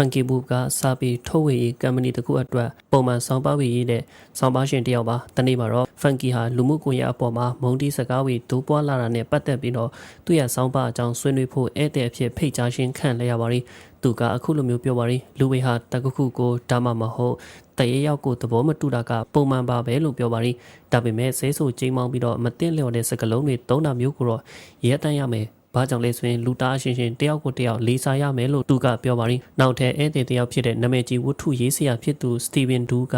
Funky Book ကစာပေထုတ်ဝေရေးကမ္ပဏီတစ်ခုအတွက်ပုံမှန်ဆောင်ပါဝေရေးတဲ့ဆောင်ပါရှင်တစ်ယောက်ပါတနေ့မှာတော့ Funky ဟာလူမှုကွန်ရက်အပေါ်မှာမုံတီစကားဝေဒိုးပွားလာတာနဲ့ပတ်သက်ပြီးတော့သူ့ရဲ့ဆောင်ပါအကြောင်းဆွေးနွေးဖို့ဧည့်သည်အဖြစ်ဖိတ်ကြားခြင်းခံလဲရပါတယ်သူကအခုလိုမျိုးပြောပါတယ်လူဝေဟာတကခုကိုဒါမှမဟုတ်တရေရောက်ကိုသဘောမတူတာကပုံမှန်ပါပဲလို့ပြောပါတယ်ဒါပေမဲ့ဆဲဆူချိန်မောင်းပြီးတော့မသိလျော်တဲ့စကလုံးတွေသုံးတာမျိုးကိုတော့ရဲတန်းရမယ် ဘာကြောင့်လဲဆိုရင်လူသားအချင်းချင်းတယောက်ကိုတယောက်လေးစားရမယ်လို့သူကပြောပါရင်နောက်ထပ်ဧည့်သည်တယောက်ဖြစ်တဲ့နာမည်ကြီးဝတ္ထုရေးဆရာဖြစ်သူစတီဗင်ဒူးက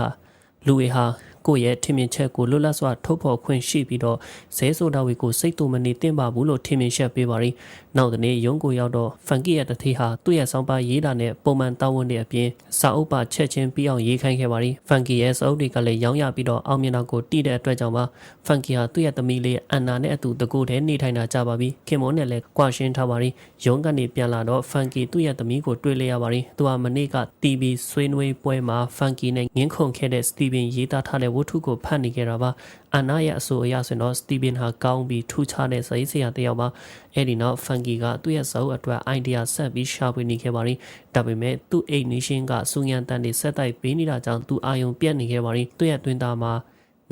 လူဝေဟာ ကိုယ့်ရဲ့ထင်မြင်ချက်ကိုလွတ်လပ်စွာထုတ်ဖော်ခွင့်ရှိပြီးတော့ဇဲဆိုတာဝေကိုစိတ်တူမနေသင့်ပါဘူးလို့ထင်မြင်ချက်ပေးပါရင်နောက်တဲ့နေ့ရုံးကိုရောက်တော့ဖန်ကီရဲ့တတိဟာသူ့ရဲ့ဆောင်းပါရေးတာနဲ့ပုံမှန်တာဝန်တွေအပြင်စာအုပ်ပါချက်ချင်းပြီးအောင်ရေးခိုင်းခဲ့ပါရင်ဖန်ကီရဲ့စာအုပ်တွေကလည်းရောင်းရပြီးတော့အောင်မြင်တာကိုတည်တဲ့အတွက်ကြောင့်ပါဖန်ကီဟာသူ့ရဲ့သမီးလေးအန်နာနဲ့အတူတကူတည်းနေထိုင်တာကြပါပြီခင်မွန်နဲ့လည်းကွာရှင်းထားပါရင်ရုံးကနေပြန်လာတော့ဖန်ကီသူ့ရဲ့သမီးကိုတွေ့လဲရပါရင်သူဟာမနေ့က TV ဆွေးနွေးပွဲမှာဖန်ကီနဲ့ငင်းခုန်ခဲ့တဲ့စတီဗင်ရေးသားထားတဲ့ဝတ္ထုကိုဖတ်နေခဲ့တာပါအန်နာရဲ့အဆိုအရဆိုရင်တော့စတီဗင်ဟာကောင်းပြီးထူးခြားတဲ့စာရေးဆရာတစ်ယောက်ပါအဲ့ဒီနောက်ဖန်ကီကသူ့ရဲ့စာအုပ်အတွက်အိုင်ဒီယာဆက်ပြီးရှာဖွေနေခဲ့ပါရင်ဒါပေမဲ့သူ့အိတ်နေရှင်းကစူညံတန်တွေဆက်တိုက်ပေးနေတာကြောင့်သူအာယုံပြတ်နေခဲ့ပါရင်သူ့ရဲ့တွင်သားမှာ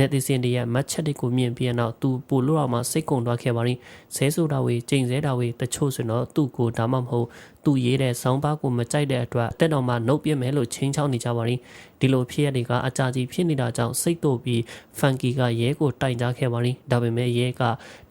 နေသစင်တရဲ့မတ်ချက်တွေကိုမြင်ပြီးနောက်သူပိုလို့အောင်မှစိတ်ကုံသွားခဲ့ပါရင်ဇဲဆိုတာဝေကျိန်ဇဲတာဝေတချို့ဆိုတော့သူ့ကိုဒါမှမဟုတ်သူရေးတဲ့ဆောင်းပါးကိုမကြိုက်တဲ့အတွက်တက်တော်မှနှုတ်ပြမယ်လို့ချင်းချောင်းနေကြပါရင်ဒီလိုဖြစ်ရတွေကအကြာကြီးဖြစ်နေတာကြောင့်စိတ်တို့ပြီးဖန်ကီကရဲကိုတိုင်ကြားခဲ့ပါရင်ဒါပေမဲ့ရဲက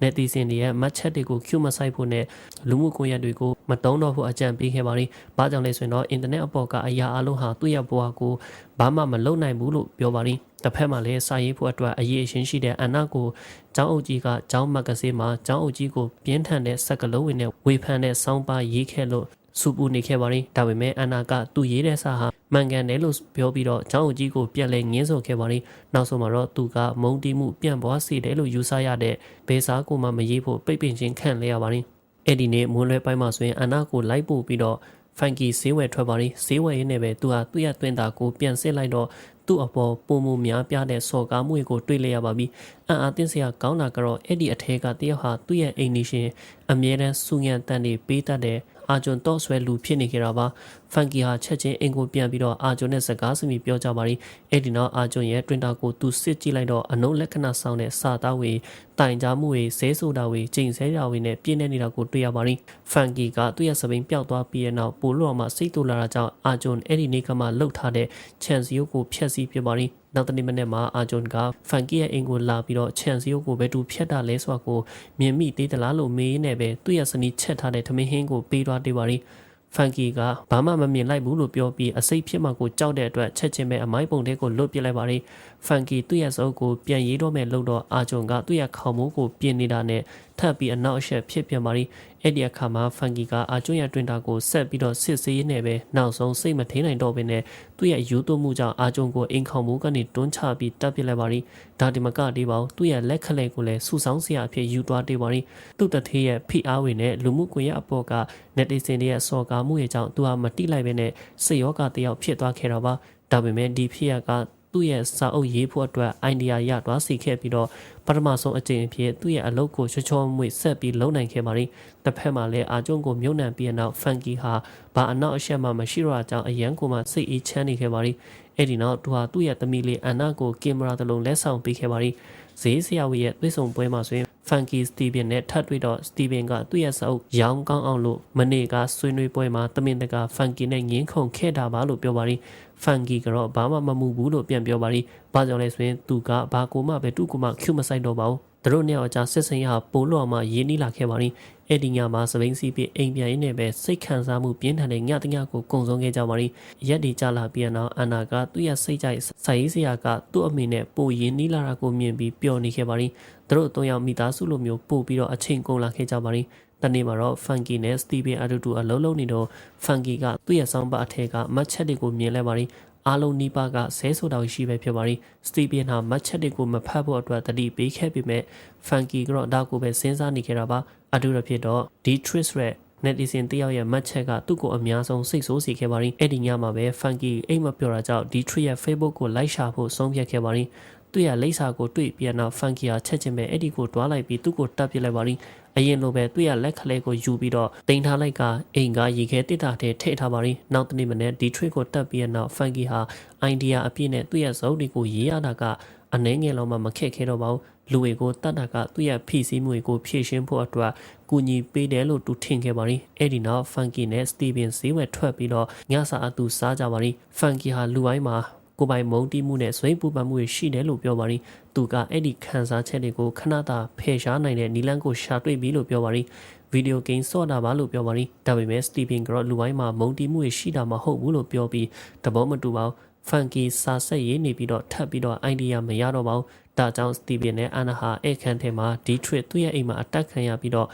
နေသစင်တရဲ့မတ်ချက်တွေကိုကျူမဆိုင်ဖို့နဲ့လူမှုကွန်ရက်တွေကိုမတုံးတော့ဖို့အကြံပေးခဲ့ပါရင်ဘာကြောင့်လဲဆိုရင်တော့အင်တာနက်အပေါ်ကအရာအလုံးဟာသူ့ရဲ့ဘဝကိုဘာမှမလုပ်နိုင်ဘူးလို့ပြောပါရင်တစ်ဖက်မှာလည်းစာရေးဖို့အတွက်အရေးအရှင်းရှိတဲ့အန်နာကိုကျောင်းအုပ်ကြီးကကျောင်းမဂ္ဂဇင်းမှာကျောင်းအုပ်ကြီးကိုပြင်းထန်တဲ့စက်ကလုံးဝင်နဲ့ဝေဖန်တဲ့စောင်းပါရေးခဲ့လို့စူပူနေခဲ့ပါရင်ဒါပေမဲ့အန်နာကသူ့ရေးတဲ့စာဟာမှန်ကန်တယ်လို့ပြောပြီးတော့ကျောင်းအုပ်ကြီးကိုပြက်လဲငင်းဆိုခဲ့ပါရင်နောက်ဆုံးမှာတော့သူကမုံတီးမှုပြန့်ပွားစေတယ်လို့ယူဆရတဲ့ဘေစာကိုမှမရေးဖို့ပိတ်ပင်ခြင်းခံလဲရပါရင်အဲ့ဒီနေ့မွန်းလွဲပိုင်းမှာဆိုရင်အန်နာကိုလိုက်ပို့ပြီးတော့ဖိုင်ကီဈေးဝယ်ထွက်ပါရီဈေးဝယ်ရင်းနဲ့ပဲသူဟာသူ့ရဲ့တွင်တာကိုပြန်စစ်လိုက်တော့ သူ့အပေါ်ပုံမှုများပြတဲ့စော်ကားမှုကိုတွေ့လိုက်ရပါပြီအံ့အားသင့်စရာကောင်းတာကတော့အဲ့ဒီအထဲကတယောက်ဟာသူ့ရဲ့အိမ်နေရှင်အမြဲတမ်းစူညံတန်တွေပေးတတ်တဲ့အာဂျွန်တော့ဆွဲလူဖြစ်နေကြတာပါဖန်ကီဟာချက်ချင်းအိမ်ကိုပြန်ပြီးတော့အာဂျွန်နဲ့စကားစမိပြောကြပါရီအဲ့ဒီနောက်အာဂျွန်ရဲ့တွင်တာကိုသူစစ်ကြည့်လိုက်တော့အနုလက္ခဏာဆောင်တဲ့စာသားဝေတိုင်ကြားမှုဝေဇဲဆိုတာဝေချိန်ဆဲတာဝေနဲ့ပြင်းနေနေတာကိုတွေ့ရပါရီဖန်ကီကသူ့ရဲ့စပိန်ပျောက်သွားပြီးတဲ့နောက်ပိုလို့အောင်မှစိတ်တူလာတာကြောင့်အာဂျွန်အဲ့ဒီနေ့ကမှလှုပ်ထားတဲ့ချန်စီယိုကိုဖျက်ဆီးပြပါရီနောက်တနေ့မနေ့မှာအာဂျွန်ကဖန်ကီရဲ့အိမ်ကိုလာပြီးတော့ချန်စီယိုကိုဘယ်သူဖျက်တာလဲဆိုတာကိုမြင်မိသေးသလားလို့မေးနေပဲသူ့ရဲ့စနီးချက်ထားတဲ့ထမင်းဟင်းကိုပေးသွားသေးပါရီ ဖန်ကီကဘာမှမမြင်လိုက်ဘူးလို့ပြောပြီးအစိတ်ဖြစ်မှကိုကြောက်တဲ့အတွက်ချက်ချင်းပဲအမိုက်ပုံလေးကိုလွတ်ပစ်လိုက်ပါရီဖန်ကီသူ့ရဲ့စုပ်ကိုပြန်ရေးတော့မဲ့လို့တော့အာဂျွန်ကသူ့ရဲ့ခေါင်းမိုးကိုပြင်နေတာနဲ့ထပ်ပြီးအနောက်အရှက်ဖြစ်ပြန်ပါရီအဲ့ဒီအခါမှာဖန်ကီကအာကျွန်းရဲ့တွင်တာကိုဆက်ပြီးတော့စစ်ဆေးနေပဲနောက်ဆုံးစိတ်မထိန်နိုင်တော့ဘဲနဲ့သူ့ရဲ့ယူသွမှုကြောင့်အာကျွန်းကိုအိမ်ခေါမှုကနေတွန်းချပြီးတပ်ပစ်လိုက်ပါရီဒါဒီမကတေးပါဘူးသူ့ရဲ့လက်ခလဲကိုလည်းဆူဆောင်းစရာအဖြစ်ယူသွားတေးပါရီသူ့တထေးရဲ့ဖိအားဝင်နဲ့လူမှုကွန်ရက်အပေါ်က net စင်တွေရဲ့စော်ကားမှုရဲ့ကြောင့်သူဟာမတိလိုက်ပဲနဲ့စိတ်ရောဂါတယောက်ဖြစ်သွားခဲ့တာပါဒါပေမဲ့ဒီဖြစ်ရက သူ့ရဲ့စာအုပ်ရေးဖို့အတွက်အိုင်ဒီယာရသွားစီခဲ့ပြီးတော့ပထမဆုံးအကြိမ်အဖြစ်သူ့ရဲ့အလုပ်ကိုချောချောမွေ့ဆက်ပြီးလုပ်နိုင်ခဲ့ပါရီတစ်ဖက်မှာလည်းအာကျုံကိုမြုံနှံပြီးနောက်ဖန်ကီဟာဘာအနောက်အရှက်မှမရှိတော့အကြောင်းအရန်ကိုမှစိတ်အေးချမ်းနေခဲ့ပါရီအဲ့ဒီနောက်သူဟာသူ့ရဲ့သမီးလေးအန်နာကိုကင်မရာတစ်လုံးလက်ဆောင်ပေးခဲ့ပါရီ ဈေးဆရာဝီရဲ့သွေးဆောင်ပွဲမှာဆိုရင်ဖန်ကီစတီဗင်နဲ့ထပ်တွေ့တော့စတီဗင်ကသူ့ရဲ့စာအုပ်ရောင်းကောင်းအောင်လို့မနေ့ကဆွေးနွေးပွဲမှာတမင်တကာဖန်ကီနဲ့ငင်းခုန်ခဲ့တာပါလို့ပြောပါရီဖန်ကီကတော့ဘာမှမမှုဘူးလို့ပြန်ပြောပါရီဘာကြောင့်လဲဆိုရင်သူကဘာကိုမှပဲသူ့ကိုမှ Q မဆိုင်တော့ပါဘူးသူတို့နှစ်ယောက်အကြားဆက်ဆံရပိုးလော်မှရင်းနှီးလာခဲ့ပါရီ အဲ့ဒီညမှာစပိန်စီပြီးအိမ်ပြန်ရင်းနဲ့ပဲစိတ်ခံစားမှုပြင်းထန်တဲ့ညတညကိုကုံဆုံးခဲ့ကြပါရီရက်ဒီကြလာပြီးနောက်အန်နာကသူ့ရဲ့စိတ်ကြိုက်ဆိုင်ရေးစရာကသူ့အမေနဲ့ပိုရင်းနှီးလာတာကိုမြင်ပြီးပျော်နေခဲ့ပါရီသူတို့သုံးယောက်မိသားစုလိုမျိုးပို့ပြီးတော့အချိန်ကုန်လာခဲ့ကြပါရီတနေ့မှာတော့ Funky နဲ့ Steven အတူတူအလုံးလုံးနေတော့ Funky ကသူ့ရဲ့ဆောင်းပါအထက်ကမတ်ချက်တွေကိုမြင်လဲပါရီ အားလုံးနီးပါးကဆဲဆိုတော်ရှိပဲဖြစ်ပါရီစတီဗင်ဟာမတ်ချက်တွေကိုမဖတ်ဖို့အတွက်တတိပေးခဲ့ပေမဲ့ဖန်ကီကတော့ဒါကိုပဲစဉ်းစားနေခဲ့တာပါအတူတဖြစ်တော့ဒီ Tris ရဲ့ netizen တယောက်ရဲ့မှတ်ချက်ကသူ့ကိုအများဆုံးစိတ်ဆိုးစေခဲ့ပါရီအဲ့ဒီညမှာပဲ Funky အိတ်မပြောတာကြောင့်ဒီ tree ရဲ့ Facebook ကို like ရှာဖို့ဆုံးဖြတ်ခဲ့ပါရီသူ သူ့ရဲ့လိပ်စာကိုတွေ့ပြီးနောက်ဖန်ကီဟာချက်ချင်းပဲအဲ့ဒီကိုတွားလိုက်ပြီးသူ့ကိုတပ်ပစ်လိုက်ပါရီအရင်လိုပဲသူ့ရဲ့လက်ခလဲကိုယူပြီးတော့တင်ထားလိုက်ကအိမ်ကရေခဲတစ်တာထဲထည့်ထားပါရီနောက်တနေ့မနေ့ဒီ trick ကိုတက်ပြီးနောက်ဖန်ကီဟာအိုင်ဒီယာအပြည့်နဲ့သူ့ရဲ့ဇုတ်တွေကိုရေးရတာကအနှဲငယ်လောက်မှမခက်ခဲတော့ပါဘူးလူတွေကိုတတ်တာကသူ့ရဲ့ဖိစီးမှုတွေကိုဖြည့်ရှင်းဖို့အတွက်ကူညီပေးတယ်လို့သူထင်ခဲ့ပါရီအဲ့ဒီနောက်ဖန်ကီနဲ့စတီဗင်ဈေးဝယ်ထွက်ပြီးတော့ညစာအတူစားကြပါရီဖန်ကီဟာလူပိုင်းမှာ ကိုပိုင်မုံတီးမှုနဲ့ဆွေးပူပန်မှုတွေရှိတယ်လို့ပြောပါရီသူကအဲ့ဒီခံစားချက်တွေကိုခဏတာဖယ်ရှားနိုင်တဲ့နီလန်းကိုရှာတွေ့ပြီလို့ပြောပါရီဗီဒီယိုဂိမ်းဆော့တာပါလို့ပြောပါရီဒါပေမဲ့စတီဗင်ကတော့လူပိုင်းမှာမုံတီးမှုတွေရှိတာမဟုတ်ဘူးလို့ပြောပြီးသဘောမတူပါဘူးဖန်ကီစာဆက်ရေးနေပြီးတော့ထပ်ပြီးတော့အိုင်ဒီယာမရတော့ပါဘူးဒါကြောင့်စတီဗင်နဲ့အာနာဟာအဲ့ခန်းထဲမှာဒီထရစ်သူ့ရဲ့အိမ်မှာအတက်ခံရပြီးတော့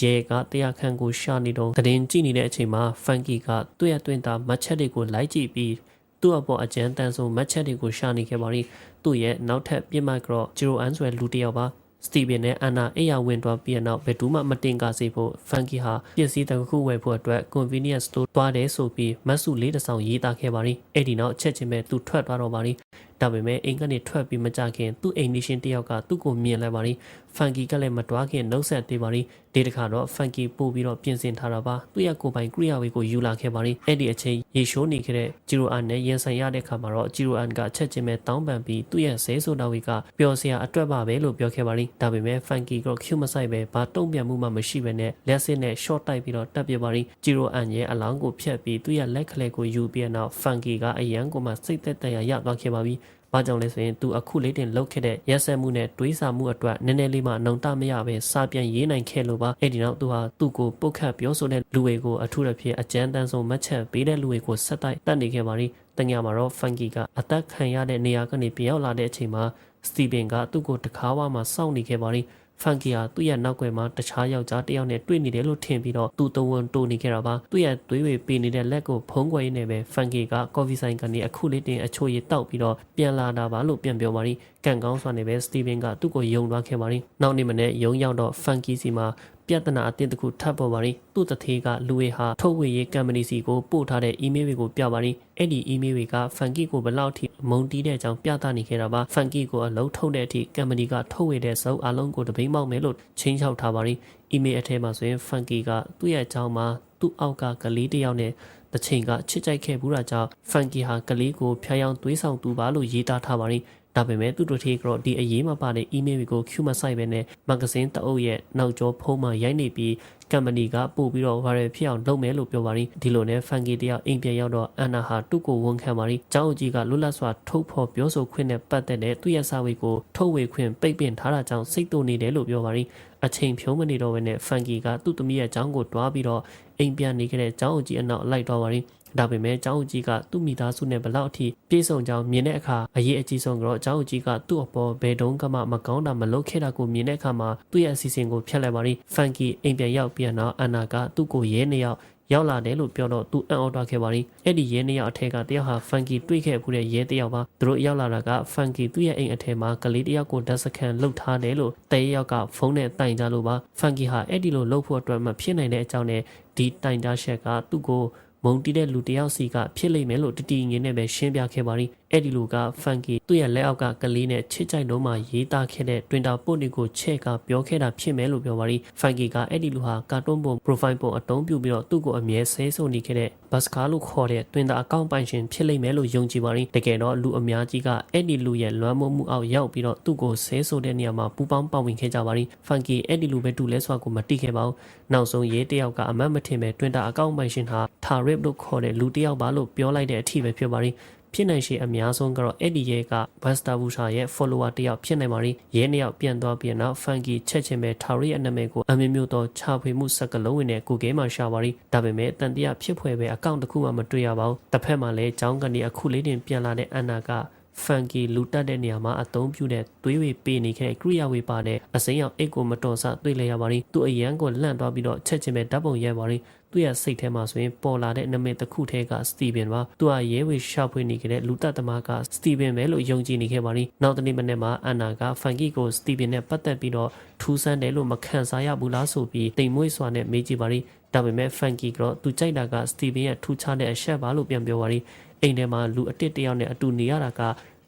ရဲကတရားခံကိုရှာနေတော့တရင်ကြည့်နေတဲ့အချိန်မှာဖန်ကီကသူ့ရဲ့တွင်တာမတ်ချက်တွေကိုလိုက်ကြည့်ပြီး သူ့အပေါ်အကြမ်းတမ်းဆုံးမတ်ချက်တွေကိုရှာနေခဲ့ပါရီသူ့ရဲ့နောက်ထပ်ပြစ်မှတ်ကတော့ဂျီရိုအန်ဆိုတဲ့လူတစ်ယောက်ပါစတီဗင်နဲ့အန်နာအိယာဝင်သွားပြီးနောက်ဘယ်သူမှမတင်ကားစေဖို့ဖန်ကီဟာပစ္စည်းတစ်ခုဝယ်ဖို့အတွက် convenience store တွားတယ်ဆိုပြီးမတ်စုလေးတစ်ဆောင်ရေးသားခဲ့ပါရီအဲ့ဒီနောက်ချက်ချင်းပဲသူထွက်သွားတော့ပါရီ ဒါပေမဲ့အိမ်ကနေထွက်ပြီးမကြခင်သူ့အိမ်နီရှင်တယောက်ကသူ့ကိုမြင်လိုက်ပါရီဖန်ကီကလည်းမတွားခင်နှုတ်ဆက်သေးပါရီဒီတစ်ခါတော့ဖန်ကီပို့ပြီးတော့ပြင်ဆင်ထားတာပါသူ့ရဲ့ကိုယ်ပိုင်ကရိယာဝေကိုယူလာခဲ့ပါရီအဲ့ဒီအချိန်ရေရှိုးနေခဲ့တဲ့ဂျီရိုအန်နဲ့ရင်ဆိုင်ရတဲ့ခါမှာတော့ဂျီရိုအန်ကချက်ချင်းပဲတောင်းပန်ပြီးသူ့ရဲ့ဇဲဆိုတာဝေကပျော်စရာအတွက်ပါပဲလို့ပြောခဲ့ပါရီဒါပေမဲ့ဖန်ကီကကျူမဆိုင်ပဲဘာတုံ့ပြန်မှုမှမရှိဘဲနဲ့လက်စစ်နဲ့ short တိုက်ပြီးတော့တက်ပြပါရီဂျီရိုအန်ရဲ့အလောင်းကိုဖျက်ပြီးသူ့ရဲ့လက်ကလေးကိုယူပြီးနောက်ဖန်ကီကအရန်ကိုမှစိတ်သက်သက်ရရသွားခဲ့ပါပြီ။ ဘာကြောင့်လဲဆိုရင်သူအခုလေးတင်လောက်ခဲ့တဲ့ရက်ဆက်မှုနဲ့တွေးဆမှုအတွက်နည်းနည်းလေးမှနှုံတမရပဲစာပြန်ရေးနိုင်ခဲ့လို့ပါ။အဲ့ဒီနောက်သူဟာသူ့ကိုပုတ်ခတ်ပြောဆိုတဲ့လူတွေကိုအထူးသဖြင့်အကြမ်းတမ်းဆုံးမှတ်ချက်ပေးတဲ့လူတွေကိုဆက်တိုက်တတ်နေခဲ့ပါလိ။တညမှာတော့ဖန်ကီကအသက်ခံရတဲ့နေရာကနေပြောင်းလာတဲ့အချိန်မှာစတီဗင်ကသူ့ကိုတခါဝါမှစောင့်နေခဲ့ပါလိ။ ဖန်ကီဟာသူ့ရဲ့နောက်ွယ်မှာတခြားယောက်ျားတစ်ယောက်နဲ့တွေ့နေတယ်လို့ထင်ပြီးတော့သူ့တဝန်တိုးနေခဲ့တာပါသူ့ရဲ့သွေးတွေပေးနေတဲ့လက်ကိုဖုံးကွယ်ရင်းနဲ့ပဲဖန်ကီကကော်ဖီဆိုင်ကနေအခုလေးတင်အချိုရည်တောက်ပြီးတော့ပြန်လာတာပါလို့ပြန်ပြောပါရီကန်ကောင်းစွာနဲ့ပဲစတီဗင်ကသူ့ကိုယုံသွားခဲ့ပါရီနောက်နေ့မနေ့ယုံရောက်တော့ဖန်ကီစီမှာ ပြဿနာအသစ်တစ်ခုထပ်ပေါ်ပါရီသူ့တသေးကလူဝေဟာထုတ်ဝေရေးကမ်ပဏီစီကိုပို့ထားတဲ့ email တွေကိုပြပါရီအဲ့ဒီ email တွေကဖန်ကီကိုဘယ်လောက်ထိမုံတီးတဲ့အကြောင်းပြသနေခဲ့တာပါဖန်ကီကိုအလုံးထုတ်တဲ့အထိကမ်ပဏီကထုတ်ဝေတဲ့စုပ်အလုံးကိုတပိမောက်မယ်လို့ချင်းချောက်ထားပါရီ email အထဲမှာဆိုရင်ဖန်ကီကသူ့ရဲ့အကြောင်းမှာသူ့အောက်ကကလေးတစ်ယောက်နဲ့တချိန်ကချစ်ကြိုက်ခဲ့ဘူးတာကြောင့်ဖန်ကီဟာကလေးကိုဖျားယောင်းသွေးဆောင်သူပါလို့ရေးသားထားပါရီ ဒါပေမဲ့သူတို့ထေကတော့ဒီအရေးမပါတဲ့ email ကို Q မဆိုင်ပဲနဲ့မဂ္ဂဇင်းတအုပ်ရဲ့နောက်ကျောဖုံးမှာရိုက်နေပြီးကမ်ပဏီကပို့ပြီးတော့ viral ဖြစ်အောင်လုပ်မယ်လို့ပြောပါရီဒီလိုနဲ့ဖန်ကီတယောက်အိမ်ပြန်ရောက်တော့အန်နာဟာသူ့ကိုဝန်ခံပါရီကျောင်းအကြီးကလွတ်လပ်စွာထုတ်ဖော်ပြောဆိုခွင့်နဲ့ပတ်သက်တဲ့သူ့ရဲ့စာဝေးကိုထုတ်ဝေခွင့်ပိတ်ပင်ထားတာကြောင့်စိတ်တူနေတယ်လို့ပြောပါရီအချိန်ဖြုံးမနေတော့ဘဲနဲ့ဖန်ကီကသူ့သမီးရဲ့ကျောင်းကိုတွားပြီးတော့အိမ်ပြန်နေခဲ့တဲ့ကျောင်းအကြီးအနောက်လိုက်သွားပါရီ ဒါပေမဲ့ကျောင်းဦးကြီးကသူ့မိသားစုနဲ့ဘလောက်အထိပြေဆုံးကြောင်းမြင်တဲ့အခါအရေးအကြီးဆုံးကတော့ကျောင်းဦးကြီးကသူ့အပေါ်ဘယ်တုန်းကမှမကောင်းတာမလုပ်ခဲ့တာကိုမြင်တဲ့အခါမှာသူ့ရဲ့အစီအစဉ်ကိုဖျက်လိုက်ပါရီဖန်ကီအိမ်ပြန်ရောက်ပြန်တော့အန်နာကသူ့ကိုရဲနေရောက်ရောက်လာတယ်လို့ပြောတော့သူအံ့ဩသွားခဲ့ပါရီအဲ့ဒီရဲနှစ်ယောက်အထက်ကတယောက်ဟာဖန်ကီတွေ့ခဲ့ဘူးတဲ့ရဲတယောက်ပါသူတို့ရောက်လာတာကဖန်ကီသူ့ရဲ့အိမ်အထက်မှာကလေးတယောက်ကိုဓာတ်စကန်လှုပ်ထားတယ်လို့တရေယောက်ကဖုန်းနဲ့တိုင်ကြလို့ပါဖန်ကီဟာအဲ့ဒီလိုလှုပ်ဖို့အတွက်မဖြစ်နိုင်တဲ့အကြောင်းနဲ့ဒီတိုင်ကြချက်ကသူ့ကို မုံတီးတဲ့လူတယောက်စီကဖြစ်လိမ့်မယ်လို့တတီငင်းနဲ့ပဲရှင်းပြခဲ့ပါရီ အဲ့ဒီလူကဖန်ကီသူ့ရဲ့လက်အောက်ကကလေးနဲ့ချစ်ကြိုက်တော့မှရေးသားခဲ့တဲ့တွင်တာပို့တွေကိုချဲ့ကပြောခဲ့တာဖြစ်မယ်လို့ပြောပါရီဖန်ကီကအဲ့ဒီလူဟာကာတွန်းပုံ profile ပုံအတုံးပြုပြီးတော့သူ့ကိုအမြဲဆဲဆိုနေခဲ့တဲ့ဘတ်စကားလို့ခေါ်တဲ့တွင်တာအကောင့်ပိုင်ရှင်ဖြစ်လိမ့်မယ်လို့ယုံကြည်ပါရီတကယ်တော့လူအများကြီးကအဲ့ဒီလူရဲ့လွမ်းမိုးမှုအောက်ရောက်ပြီးတော့သူ့ကိုဆဲဆိုတဲ့နေရာမှာပူပေါင်းပါဝင်ခဲ့ကြပါရီဖန်ကီအဲ့ဒီလူပဲတူလဲစွာကိုမတိခဲ့ပါဘူးနောက်ဆုံးရေးတယောက်ကအမတ်မထင်ပဲတွင်တာအကောင့်ပိုင်ရှင်ဟာထာရစ်လို့ခေါ်တဲ့လူတယောက်ပါလို့ပြောလိုက်တဲ့အထိပဲဖြစ်ပါရီ ဖြစ်နိုင်ရှိအများဆုံးကတော့အဲ့ဒီရဲကဘတ်စတာဘူရှာရဲ့ follower တယောက်ဖြစ်နိုင်ပါရီရဲနှစ်ယောက်ပြန်သွားပြီးနောက် funky ချက်ချင်းပဲထာရီရဲ့နာမည်ကိုအမျိုးမျိုးသောခြာဖွေမှုစက်ကလုံးဝင်နဲ့ Google မှာရှာပါရီဒါပေမဲ့တန်တရားဖြစ်ဖွယ်ပဲအကောင့်တစ်ခုမှမတွေ့ရပါဘူးတစ်ဖက်မှာလည်းចောင်းကနေအခုလေးတင်ပြန်လာတဲ့အန်နာကဖန်ကီလူတက်တဲ့နေရာမှာအသုံးပြုတဲ့သွေးဝေပေးနေခဲ့ကိရိယာဝေပါတဲ့အစိမ်းအောင်အိတ်ကိုမတော်ဆတွေ့လဲရပါရီသူ့အရန်ကိုလန့်သွားပြီးတော့ချက်ချင်းပဲဓာတ်ပုံရိုက်ပါရီ သူ့ရဲ့စိတ်ထဲမှာဆိုရင်ပေါ်လာတဲ့နာမည်တစ်ခုထဲကစတီဗင်ပါသူကရဲဝေရှာဖွေနေခဲ့တဲ့လူသက်သမားကစတီဗင်ပဲလို့ယုံကြည်နေခဲ့ပါရီနောက်တနေ့မနေ့မှာအန်နာကဖန်ကီကိုစတီဗင်နဲ့ပတ်သက်ပြီးတော့ထူးဆန်းတယ်လို့မခံစားရဘူးလားဆိုပြီးတိမ်မွေးစွာနဲ့မေးကြည့်ပါရီဒါပေမဲ့ဖန်ကီကတော့သူကြိုက်တာကစတီဗင်ရဲ့ထူးခြားတဲ့အချက်ပါလို့ပြန်ပြောပါရီအိမ်ထဲမှာလူအတစ်တယောက်နဲ့အတူနေရတာက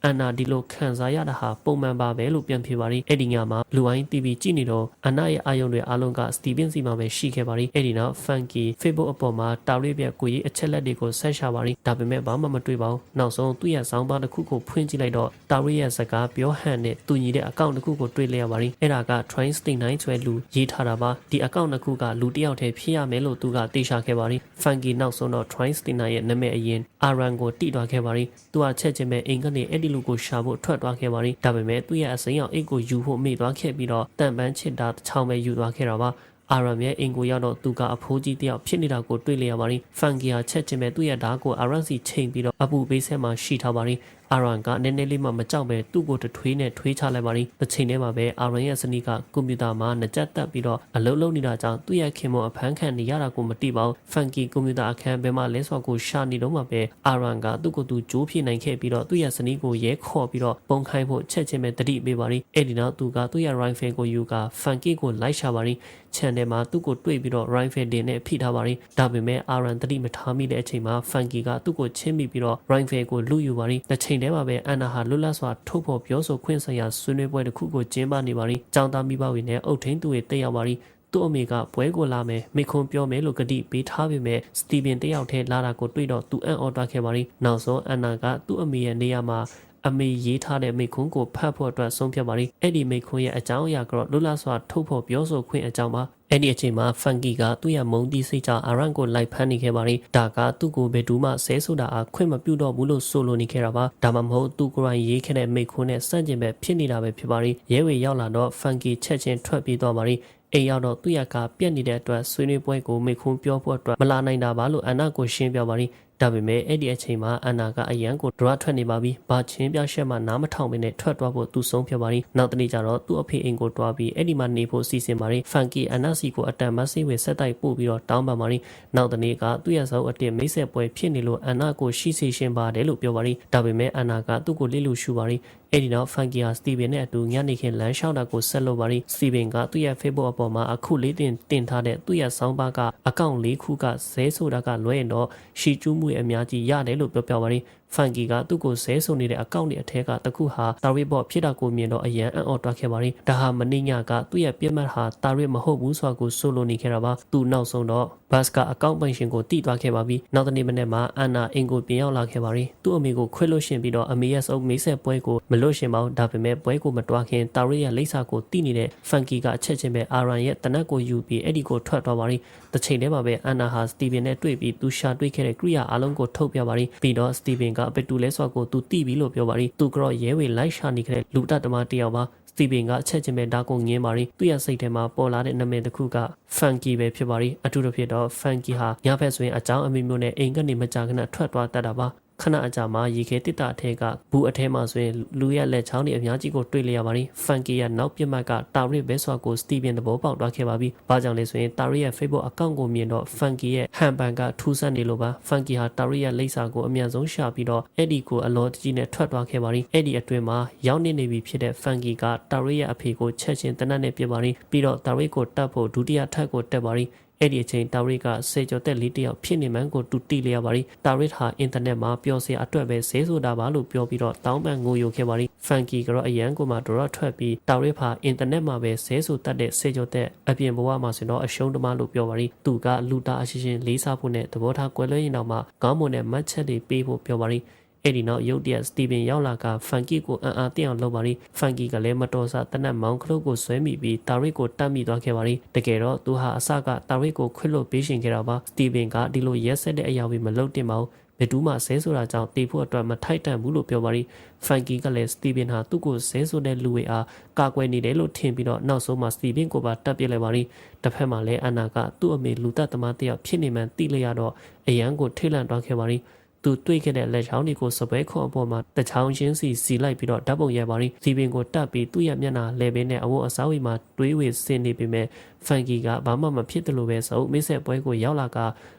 အန်နာဒီလိုခံစားရတာဟာပုံမှန်ပါပဲလို့ပြန်ဖြေပါရီအဲ့ဒီညမှာလူအိုင်း TV ကြည့်နေတော့အန်နာရဲ့အာယုံတွေအားလုံးကစတီဗင်စီမှာပဲရှိခဲ့ပါရီအဲ့ဒီနောက် Funky Facebook အပေါ်မှာတာရီပြက်ကိုကြီးအချက်လက်တွေကိုဆက်ရှာပါရီဒါပေမဲ့ဘာမှမတွေ့ပါဘူးနောက်ဆုံးသူ့ရဲ့ဇောင်းပါတစ်ခုကိုဖွင့်ကြည့်လိုက်တော့တာရီရဲ့စကားပြောဟန်နဲ့တူညီတဲ့အကောင့်တစ်ခုကိုတွေ့လျက်ပါရီအဲ့ဒါက Train Sting 9ဆွဲလူရေးထားတာပါဒီအကောင့်တစ်ခုကလူတစ်ယောက်တည်းဖြစ်ရမယ်လို့သူကတေချာခဲ့ပါရီ Funky နောက်ဆုံးတော့ Train Sting ရဲ့နာမည်အရင် Aran ကိုတိသွားခဲ့ပါရီသူကချက်ချင်းပဲအိမ်ကနေအဲ့ဒီလူကိုရှာဖို့ထွက်သွားခဲ့ပါရီဒါပေမဲ့သူ့ရဲ့အစိမ်းအောင်အိတ်ကိုယူဖို့မေ့သွားခဲ့ပြီးတော့တန်ပန်းချစ်တာတစ်ချောင်းပဲယူသွားခဲ့တာပါအာရမ်ရဲ့အင်ကိုရောက်တော့သူကအဖိုးကြီးတယောက်ဖြစ်နေတာကိုတွေ့လျက်ပါရီဖန်ကီယာချက်ချင်းပဲသူ့ရဲ့ဓာတ်ကိုအာရမ်စီချိန်ပြီးတော့အပူပေးဆက်မှာရှိထားပါရီ အာရန်ကနည်းနည်းလေးမှမကြောက်ပဲသူ့ကိုတထွေးနဲ့ထွေးချလိုက်ပါရီတစ်ချိန်တည်းမှာပဲအာရန်ရဲ့စနီးကကွန်ပျူတာမှာနှကြက်တက်ပြီးတော့အလုံးလုံးနေတာကြောင့်သူ့ရဲ့ခင်မအဖမ်းခံနေရတာကိုမသိပါဘူးဖန်ကီကွန်ပျူတာအခန်းဘယ်မှာလဲဆိုတော့ကိုရှာနေတော့မှပဲအာရန်ကသူ့ကိုယ်သူဂျိုးဖြစ်နိုင်ခဲ့ပြီးတော့သူ့ရဲ့စနီးကိုရဲခေါ်ပြီးတော့ပုံခိုင်းဖို့ချက်ချင်းပဲတတိပေးပါရီအဲ့ဒီနောက်သူကသူ့ရဲ့ rifle ကိုယူကဖန်ကီကိုလိုက်ရှာပါရီ channel မှာသူ့ကိုတွေ့ပြီးတော့ rifle တင်နဲ့ဖိထားပါရီဒါပေမဲ့ Aran တတိမထားမိတဲ့အချိန်မှာ Funky ကသူ့ကိုချင်းမိပြီးတော့ rifle ကိုလူယူပါရီတစ်ချိန်တည်းမှာပဲအန်နာဟာလွတ်လပ်စွာထုတ်ဖော်ပြောဆိုခွင့်ဆိုင်ရာဆွေးနွေးပွဲတစ်ခုကိုကျင်းပနေပါရီចောင်းသားမိဘတွေနဲ့အုတ်ထင်းသူတွေတက်ရောက်ပါရီသူ့အမေကပွဲကိုလာမယ်မိခွန်ပြောမယ်လို့ကတိပေးထားပေမဲ့စတီဗင်တယောက်တည်းလာတာကိုတွေ့တော့သူအံ့ဩသွားခဲ့ပါရီနောက်ဆုံးအန်နာကသူ့အမေရဲ့နေရာမှာ အမေရေးထားတဲ့မိခွန်းကိုဖတ်ဖို့အတွက်ဆုံးဖြတ်ပါရီအဲ့ဒီမိခွန်းရဲ့အကြောင်းအရာကတော့လွတ်လပ်စွာထုတ်ဖော်ပြောဆိုခွင့်အကြောင်းပါအဲ့ဒီအချိန်မှာဖန်ကီကသူ့ရဲ့မုံတီးစိတ်ကြောင့်အာရန်ကိုလိုက်ဖမ်းနေခဲ့ပါရီဒါကသူ့ကိုဘယ်သူမှဆဲဆိုတာအခွင့်မပြုတော့ဘူးလို့ဆိုလိုနေခဲ့တာပါဒါမှမဟုတ်သူကိုယ်တိုင်ရေးခဲ့တဲ့မိခွန်းနဲ့စန့်ကျင်ပဲဖြစ်နေတာပဲဖြစ်ပါရီရဲဝေရောက်လာတော့ဖန်ကီချက်ချင်းထွက်ပြေးသွားပါရီအိမ်ရောက်တော့သူ့ရကပြက်နေတဲ့အတွက်ဆွေးနွေးပွဲကိုမိခွန်းပြောဖို့အတွက်မလာနိုင်တာပါလို့အန်နာကိုရှင်းပြပါရီ ဒါပေမဲ့အဲ့ဒီအချိန်မှာအန်နာကအရန်ကိုဒရထွက်နေပါပြီ။ဘာချင်းပြရှက်မှနားမထောင်မနဲ့ထွက်သွားဖို့သူဆုံးဖြတ်ပါရီ။နောက်တနေ့ကျတော့သူ့အဖေအိမ်ကိုတွားပြီးအဲ့ဒီမှာနေဖို့စီစဉ်ပါရီ။ဖန်ကီအန်နာစီကိုအတန်မဆေးဝေဆက်တိုက်ပို့ပြီးတော့တောင်းပန်ပါရီ။နောက်တနေ့ကသူ့ရဲ့ဇောအတင်မိတ်ဆက်ပွဲဖြစ်နေလို့အန်နာကိုရှိစေရှင်ပါတယ်လို့ပြောပါရီ။ဒါပေမဲ့အန်နာကသူ့ကိုလစ်လို့ရှူပါရီ။ အဲ့ဒီနောက်ဖန်ကီဟာစတီဗင်နဲ့အတူညနေခင်းလမ်းလျှောက်တာကိုဆက်လုပ်ပါရီစတီဗင်ကသူ့ရဲ့ Facebook အပေါ်မှာအခုလေးတင်တင်ထားတဲ့သူ့ရဲ့ဆောင်းပါးကအကောင့်လေးခုကဇဲဆိုတာကလွဲရင်တော့ရှီကျူးမှုရဲ့အများကြီးရတယ်လို့ပြောပြပါရီ ဖန်ကီကသူ့ကိုဆဲဆုံနေတဲ့အကောင့်တွေအထက်ကတခုဟာတာရစ်ဘော့ဖြစ်တာကိုမြင်တော့အရန်အံ့ဩတွားခဲ့ပါရီဒါဟာမင်းညကသူ့ရဲ့ပြက်မှတ်ဟာတာရစ်မဟုတ်ဘူးဆိုတာကိုဆိုလိုနေခဲ့တာပါသူနောက်ဆုံးတော့ဘတ်စကအကောင့်ပိုင်ရှင်ကိုတိသွားခဲ့ပါပြီနောက်တနေ့မနေ့မှာအန်နာအင်ကိုပြင်ရောက်လာခဲ့ပါရီသူ့အမေကိုခွဲလို့ရှင်ပြီးတော့အမေရဲ့စုံမိတ်ဆက်ပွဲကိုမလွတ်ရှင်ပါဘူးဒါပေမဲ့ပွဲကိုမတွားခင်တာရစ်ရဲ့လိပ်စာကိုတိနေတဲ့ဖန်ကီကအချက်ချင်းပဲအာရန်ရဲ့တနက်ကိုယူပြီးအဲ့ဒီကိုထွက်သွားပါရီတစ်ချိန်တည်းမှာပဲအန်နာဟာစတီဗင်နဲ့တွေ့ပြီးသူရှာတွေ့ခဲ့တဲ့ကိရိယာအလုံးကိုထုတ်ပြပါရီပြီးတော့စတီဗင်ကဘယ်တူလဲဆိုကိုသူတိပြီလို့ပြောပါရီသူကတော့ရဲဝေလိုက်ရှာနေခဲ့တဲ့လူတတမတယောက်ပါစတီဗင်ကအချက်ချင်းပဲဒါကိုငင်းပါရီသူ့ရဲ့စိတ်ထဲမှာပေါ်လာတဲ့နာမည်တစ်ခုကဖန်ကီပဲဖြစ်ပါရီအထူးသဖြင့်တော့ဖန်ကီဟာညဘက်ဆိုရင်အကြောင်းအမျိုးမျိုးနဲ့အိမ်ကနေမကြာခဏထွက်သွားတတ်တာပါ ခဏအကြာမှာရေခဲတစ်တာအထက်ကဘူးအထဲမှာဆိုရင်လူရဲ့လက်ချောင်းတွေအများကြီးကိုတွေ့လျရပါပြီဖန်ကီရဲ့နောက်ပြစ်မှတ်ကတာရစ်ဘဲဆွာကိုစတီဗင်သဘောပေါက်သွားခဲ့ပါပြီ။ဘာကြောင့်လဲဆိုရင်တာရစ်ရဲ့ Facebook အကောင့်ကိုမြင်တော့ဖန်ကီရဲ့ဟန်ပန်ကထူးဆန်းနေလို့ပါဖန်ကီဟာတာရစ်ရဲ့လိပ်စာကိုအမြန်ဆုံးရှာပြီးတော့အဲ့ဒီကိုအလောတကြီးနဲ့ထွက်သွားခဲ့ပါပြီ။အဲ့ဒီအတွင်းမှာရောက်နေနေပြီဖြစ်တဲ့ဖန်ကီကတာရစ်ရဲ့အဖေကိုချက်ချင်းတနတ်နဲ့ပြစ်ပါပြီ။ပြီးတော့တာရစ်ကိုတတ်ဖို့ဒုတိယထပ်ကိုတက်ပါပြီ။ အဲ့ဒီအချိန်တာရစ်ကစေကျော်သက်လေးတယောက်ဖြစ်နေမှန်းကိုတူတီလျာပါရီတာရစ်ဟာအင်တာနက်မှာပျော်စရာအတွက်ပဲဈေးဆိုတာပါလို့ပြောပြီးတော့တောင်းပန်ငိုယိုခဲ့ပါရီဖန်ကီကတော့အရန်ကိုမှဒေါ်ရထွက်ပြီးတာရစ်ဟာအင်တာနက်မှာပဲဈေးဆိုတတ်တဲ့စေကျော်သက်အပြင်ဘဝမှာဆိုတော့အရှုံးတမလို့ပြောပါရီသူကလူတာအရှိရှင်လေးစားဖို့နဲ့သဘောထားကွဲလွဲရင်တော့မှကောင်းမွန်တဲ့မတ်ချက်တွေပေးဖို့ပြောပါရီ အဲ့ဒီနောက်ရုတ်တရက်စတီဗင်ရောက်လာကဖန်ကီကိုအံ့အားသင့်အောင်လုပ်ပါရီဖန်ကီကလည်းမတော်စာတနတ်မောင်းခလုတ်ကိုဆွဲမိပြီးတာရစ်ကိုတတ်မိသွားခဲ့ပါရီတကယ်တော့သူဟာအစကတာရစ်ကိုခွတ်လို့ပေးရှင်ခဲ့တာပါစတီဗင်ကဒီလိုရက်ဆက်တဲ့အရာတွေမလုပ်တင်ပါဘူးဘယ်သူမှဆဲဆိုတာကြောင့်တေဖို့အတွက်မထိုက်တန်ဘူးလို့ပြောပါရီဖန်ကီကလည်းစတီဗင်ဟာသူ့ကိုဆဲဆိုတဲ့လူတွေအားကာကွယ်နေတယ်လို့ထင်ပြီးတော့နောက်ဆုံးမှာစတီဗင်ကိုပါတပ်ပစ်လိုက်ပါရီတစ်ဖက်မှာလည်းအန်နာကသူ့အမေလူသက်သမားတယောက်ဖြစ်နေမှန်းသိလျက်တော့အရန်ကိုထိတ်လန့်သွားခဲ့ပါရီ သူတွေ့ခဲ့တဲ့လက်ချောင်းတွေကိုစပွဲခွန်အပေါ်မှာတချောင်းချင်းစီစီလိုက်ပြီးတော့ဓာတ်ပုံရိုက်ပါရီစီပင်ကိုတက်ပြီးသူ့ရဲ့မျက်နှာလဲပင်နဲ့အဝတ်အစားဝီမှာတွေးဝေဆင်းနေပေမဲ့ဖန်ကီကဘာမှမဖြစ်တယ်လို့ပဲဆိုမိတ်ဆက်ပွဲကိုရောက်လာက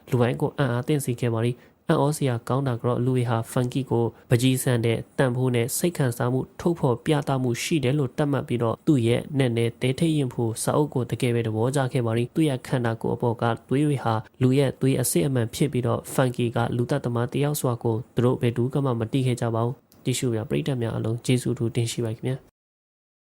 လူပိုင်းကိုအံ့အားသင့်စေခဲ့ပါရီ အံ့ဩစရာကောင်းတာကတော့လူတွေဟာဖန်ကီကိုပကြီးဆန်တဲ့တန်ဖိုးနဲ့စိတ်ခံစားမှုထုတ်ဖော်ပြသမှုရှိတယ်လို့တတ်မှတ်ပြီးတော့သူ့ရဲ့နဲ့နဲ့တဲထိတ်ရင်ဖို့စာအုပ်ကိုတကယ်ပဲသဘောကျခဲ့ပါရီသူ့ရဲ့ခန္ဓာကိုယ်အပေါ်ကသွေးတွေဟာလူရဲ့သွေးအစစ်အမှန်ဖြစ်ပြီးတော့ဖန်ကီကလူသက်သမားတယောက်စွာကိုသူတို့ဘယ်သူမှမတိခဲ့ကြပါဘူးကြည့်ရှုရပရိသတ်များအလုံးကျေးဇူးတူတင်ရှိပါခင်ဗျာ